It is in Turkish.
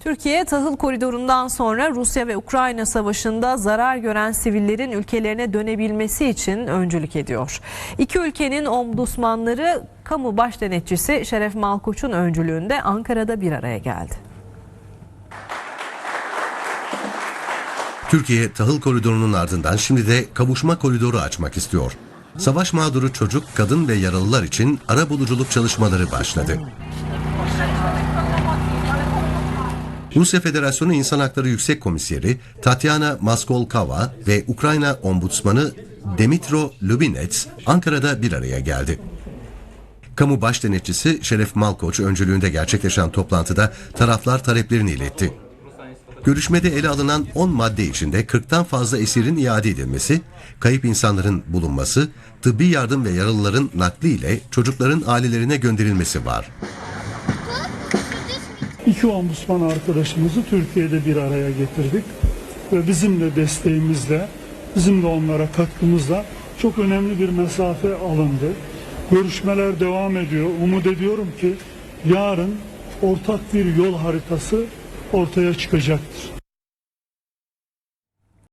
Türkiye tahıl koridorundan sonra Rusya ve Ukrayna savaşında zarar gören sivillerin ülkelerine dönebilmesi için öncülük ediyor. İki ülkenin ombudsmanları kamu baş denetçisi Şeref Malkoç'un öncülüğünde Ankara'da bir araya geldi. Türkiye tahıl koridorunun ardından şimdi de kavuşma koridoru açmak istiyor. Savaş mağduru çocuk, kadın ve yaralılar için ara buluculuk çalışmaları başladı. Rusya Federasyonu İnsan Hakları Yüksek Komiseri Tatyana Maskolkava ve Ukrayna Ombudsmanı Demitro Lubinets Ankara'da bir araya geldi. Kamu baş denetçisi Şeref Malkoç öncülüğünde gerçekleşen toplantıda taraflar taleplerini iletti. Görüşmede ele alınan 10 madde içinde 40'tan fazla esirin iade edilmesi, kayıp insanların bulunması, tıbbi yardım ve yaralıların nakli ile çocukların ailelerine gönderilmesi var. İki ombudsman arkadaşımızı Türkiye'de bir araya getirdik ve bizim de desteğimizle, bizim de onlara katkımızla çok önemli bir mesafe alındı. Görüşmeler devam ediyor. Umut ediyorum ki yarın ortak bir yol haritası ortaya çıkacaktır.